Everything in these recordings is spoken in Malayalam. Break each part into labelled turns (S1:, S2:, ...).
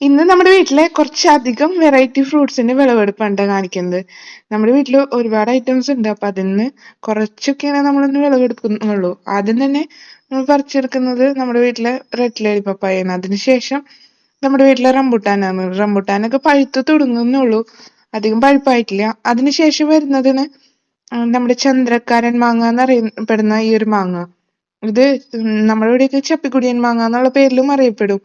S1: ഇന്ന് നമ്മുടെ വീട്ടിലെ കുറച്ചധികം വെറൈറ്റി ഫ്രൂട്ട്സിന്റെ വിളവെടുപ്പാണ് കാണിക്കുന്നത്. നമ്മുടെ വീട്ടിൽ ഒരുപാട് ഐറ്റംസ് ഉണ്ട്. അപ്പൊ അതിൽ നിന്ന് കുറച്ചൊക്കെയാണ് നമ്മളിന്ന് വിളവെടുക്കുന്നുള്ളൂ. ആദ്യം തന്നെ നമ്മൾ പറിച്ചെടുക്കുന്നത് നമ്മുടെ വീട്ടിലെ റെഡ് ലേഡി പപ്പായാണ് അതിനുശേഷം നമ്മുടെ വീട്ടിലെ റംബുട്ടാനാണ് റംബുട്ടാനൊക്കെ പഴുത്ത് തുടങ്ങുന്നുള്ളൂ അധികം പഴുപ്പായിട്ടില്ല. അതിനുശേഷം വരുന്നതിന് നമ്മുടെ ചന്ദ്രക്കാരൻ മാങ്ങ എന്നറിയപ്പെടുന്ന ഈ ഒരു മാങ്ങ. ഇത് നമ്മുടെ ഇവിടെയൊക്കെ ചപ്പിക്കുടിയൻ മാങ്ങ എന്നുള്ള പേരിലും അറിയപ്പെടും.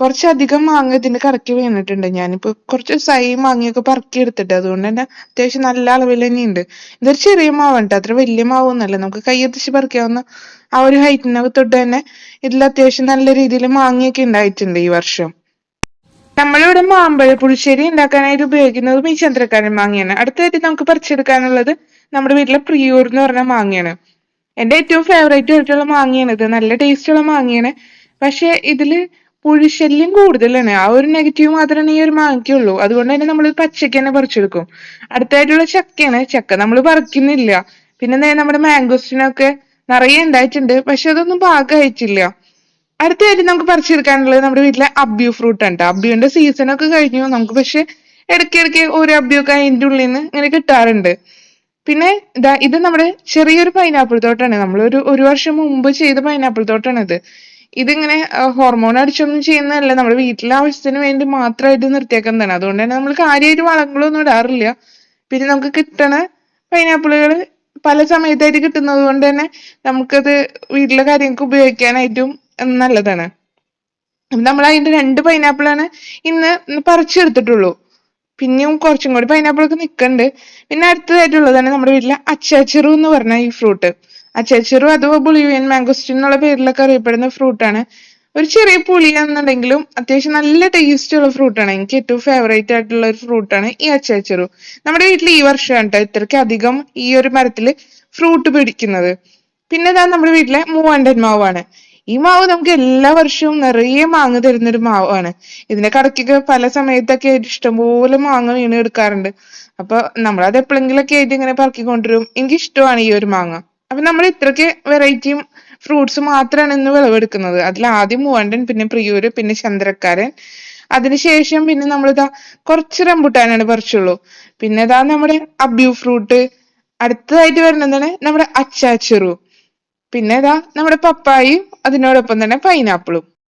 S1: കുറച്ചധികം മാങ്ങ ഇതിന്റെ കറക്കി വീണിട്ടുണ്ട്. ഞാനിപ്പോ കുറച്ച് ദിവസമായി മാങ്ങയൊക്കെ പറക്കി എടുത്തിട്ട് അതുകൊണ്ട് തന്നെ അത്യാവശ്യം നല്ല അളവിൽ തന്നെ ഉണ്ട് ഇതൊരു ചെറിയ മാവാണ് അത്ര വലിയ മാവൊന്നുമല്ല. നമുക്ക് കൈയെത്തിച്ച് പറിക്കാവുന്ന ആ ഒരു ഹൈറ്റിനകത്തൊട്ട് തന്നെ ഇതിൽ അത്യാവശ്യം നല്ല രീതിയിൽ മാങ്ങയൊക്കെ ഉണ്ടായിട്ടുണ്ട് ഈ വർഷം. നമ്മളിവിടെ മാമ്പഴ പുളിശ്ശേരി ഉണ്ടാക്കാനായിട്ട് ഉപയോഗിക്കുന്നതും ഈ ചന്ദ്രക്കാരൻ മാങ്ങയാണ്. അടുത്തായിട്ട് നമുക്ക് പറിച്ചെടുക്കാനുള്ളത് നമ്മുടെ വീട്ടിലെ പ്രിയൂർ എന്ന് പറഞ്ഞ മാങ്ങയാണ്. എന്റെ ഏറ്റവും ഫേവറേറ്റ് ആയിട്ടുള്ള മാങ്ങയാണ് ഇത്. നല്ല ടേസ്റ്റുള്ള മാങ്ങയാണ്. പക്ഷെ ഇതിൽ പുഴുശല്യം കൂടുതലാണ്. ആ ഒരു നെഗറ്റീവ് മാത്രമേ ഈ ഒരു മാങ്ങയ്ക്കുള്ളൂ അതുകൊണ്ട് തന്നെ നമ്മൾ പച്ചയ്ക്ക് തന്നെ പറിച്ചെടുക്കും. അടുത്തായിട്ടുള്ള ചക്കയാണ്. ചക്ക നമ്മൾ പറിക്കുന്നില്ല. പിന്നെ നമ്മുടെ മാംഗോസ്റ്റിനൊക്കെ നിറയെ ഉണ്ടായിട്ടുണ്ട്. പക്ഷെ അതൊന്നും പാകമായിട്ടില്ല. അടുത്തായിട്ട് നമുക്ക് പറിച്ചെടുക്കാനുള്ളത് നമ്മുടെ വീട്ടിലെ അബ്യു ഫ്രൂട്ട് ഉണ്ട് അബ്യുവിന്റെ സീസൺ ഒക്കെ കഴിഞ്ഞു. നമുക്ക് പക്ഷെ ഇടയ്ക്കിടയ്ക്ക് ഒരു അബ്യൊക്കെ അതിന്റെ ഉള്ളിൽ നിന്ന് ഇങ്ങനെ കിട്ടാറുണ്ട്. പിന്നെ ഇതാ നമ്മുടെ ചെറിയൊരു പൈനാപ്പിൾ തോട്ടാണ്. നമ്മളൊരു ഒരു വർഷം മുമ്പ് ചെയ്ത പൈനാപ്പിൾ തോട്ടാണ് ഇത് ഇതിങ്ങനെ ഹോർമോൺ അടിച്ചൊന്നും ചെയ്യുന്നതല്ല. നമ്മുടെ വീട്ടിലെ ആവശ്യത്തിന് വേണ്ടി മാത്രമായിട്ട് നിർത്തിയേക്കുന്നതാണ് അതുകൊണ്ട് തന്നെ നമ്മൾ കാര്യമായിട്ട് വളങ്ങളൊന്നും ഇടാറില്ല. പിന്നെ നമുക്ക് കിട്ടണ പൈനാപ്പിളുകൾ പല സമയത്തായിട്ട് കിട്ടുന്നത് കൊണ്ട് തന്നെ നമുക്കത് വീട്ടിലെ കാര്യങ്ങൾക്ക് ഉപയോഗിക്കാനായിട്ടും നല്ലതാണ്. നമ്മൾ അതിന്റെ രണ്ട് പൈനാപ്പിളാണ് ഇന്ന് പറിച്ചെടുത്തിട്ടുള്ളൂ. പിന്നെയും കുറച്ചും കൂടി പൈനാപ്പിൾ ഒക്കെ നിൽക്കുന്നുണ്ട്. പിന്നെ അടുത്തതായിട്ടുള്ളതാണ് നമ്മുടെ വീട്ടിലെ അച്ചാച്ചെറു എന്ന് പറഞ്ഞ ഈ ഫ്രൂട്ട് അച്ചാച്ചെറു അഥവാ ബുളിവിയൻ മാംഗോസ്റ്റിൻ എന്നുള്ള പേരിലൊക്കെ അറിയപ്പെടുന്ന ഫ്രൂട്ടാണ് ഒരു ചെറിയ പുളിയാണെന്നുണ്ടെങ്കിലും അത്യാവശ്യം നല്ല ടേസ്റ്റ് ഉള്ള ഫ്രൂട്ടാണ് എനിക്ക് ഏറ്റവും ഫേവറേറ്റ് ആയിട്ടുള്ള ഒരു ഫ്രൂട്ടാണ് ഈ അച്ചാച്ചെറു നമ്മുടെ വീട്ടിൽ ഈ വർഷമാണ് കേട്ടോ ഇത്രയ്ക്ക് അധികം ഈ ഒരു മരത്തിൽ ഫ്രൂട്ട് പിടിക്കുന്നത്. പിന്നെ ഇതാ നമ്മുടെ വീട്ടിലെ മൂവാണ്ടൻ മാവാണ്. ഈ മാവ് നമുക്ക് എല്ലാ വർഷവും നിറയെ മാങ്ങ തരുന്ന ഒരു മാവാണ്. ഇതിന്റെ കടക്കൊക്കെ പല സമയത്തൊക്കെ ആയിട്ട് ഇഷ്ടംപോലെ മാങ്ങ വീണ് എടുക്കാറുണ്ട്. അപ്പൊ നമ്മളത് എപ്പോഴെങ്കിലൊക്കെ ആയിട്ട് ഇങ്ങനെ പറക്കിക്കൊണ്ടുവരും. എനിക്ക് ഇഷ്ടമാണ് ഈ ഒരു മാങ്ങ. അപ്പൊ നമ്മൾ ഇത്രയ്ക്ക് വെറൈറ്റിയും ഫ്രൂട്ട്സ് മാത്രമാണ് ഇന്ന് വിളവെടുക്കുന്നത്. അതിൽ ആദ്യം മൂവണ്ടൻ പിന്നെ പ്രിയൂര് പിന്നെ ചന്ദ്രക്കാരൻ. അതിനുശേഷം പിന്നെ നമ്മളിതാ കുറച്ച് റംബുട്ടാനാണ് പറിച്ചുള്ളൂ. പിന്നെ ഇതാ നമ്മുടെ അബ്യൂ ഫ്രൂട്ട് അടുത്തതായിട്ട് വരുന്നതാണ് നമ്മുടെ അച്ചാച്ചെറു. പിന്നെ ഇതാ നമ്മുടെ പപ്പായും അതിനോടൊപ്പം തന്നെ പൈനാപ്പിളും